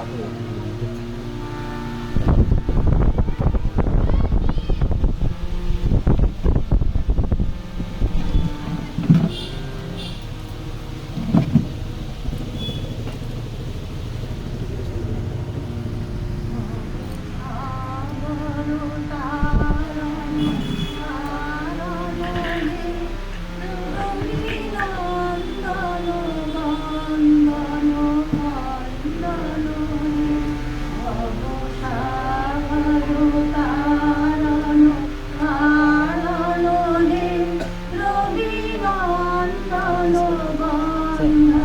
double.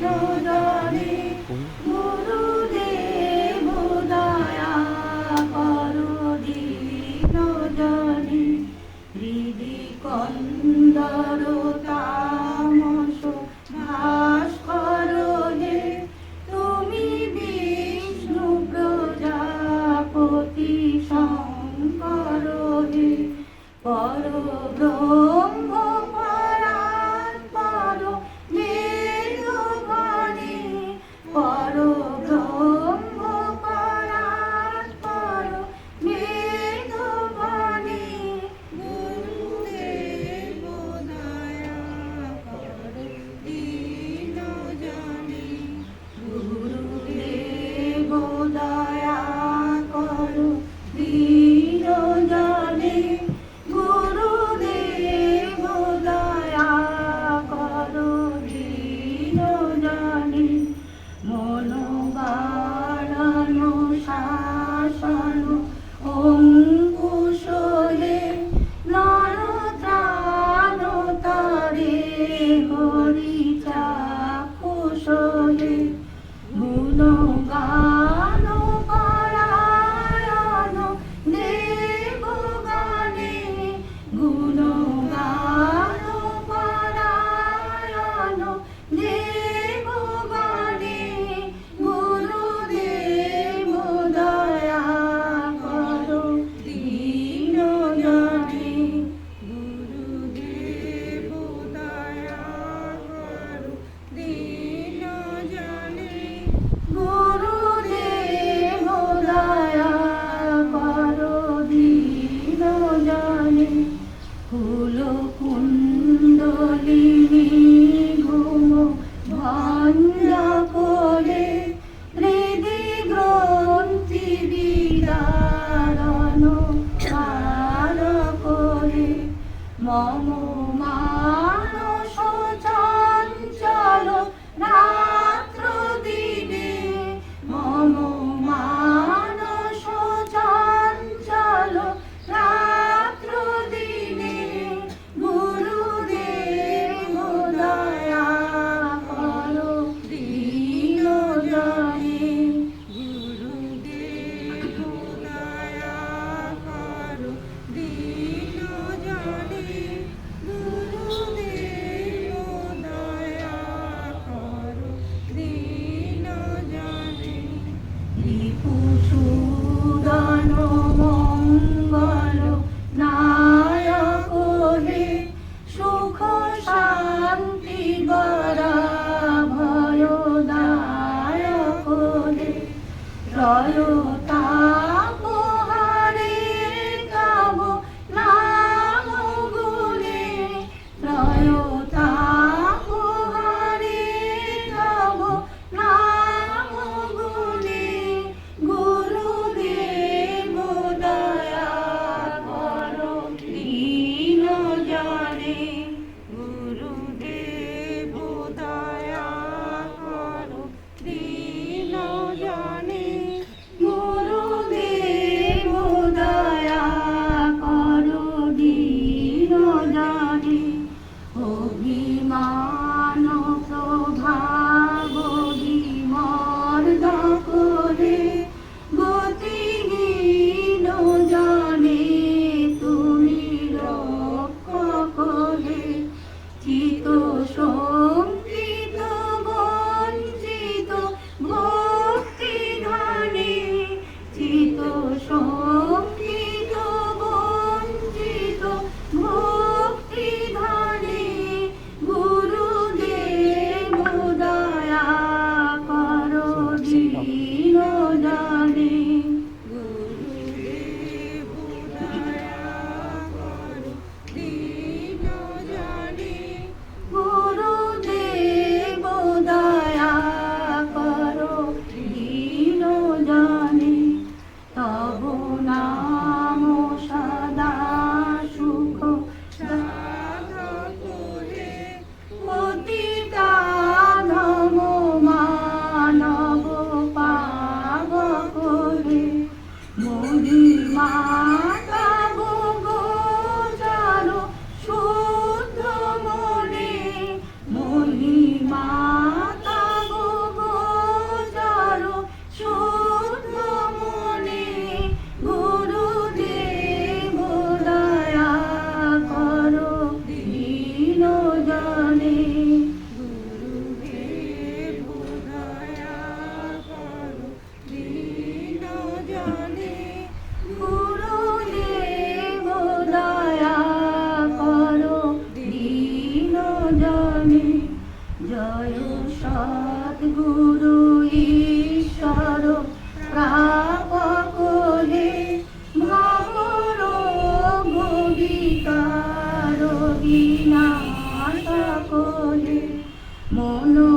No, Oh. পারানো শাসানো ওম কুশলে নরত্রানো তারে হরি চা কুশলে গুণগা 妈妈 Mono.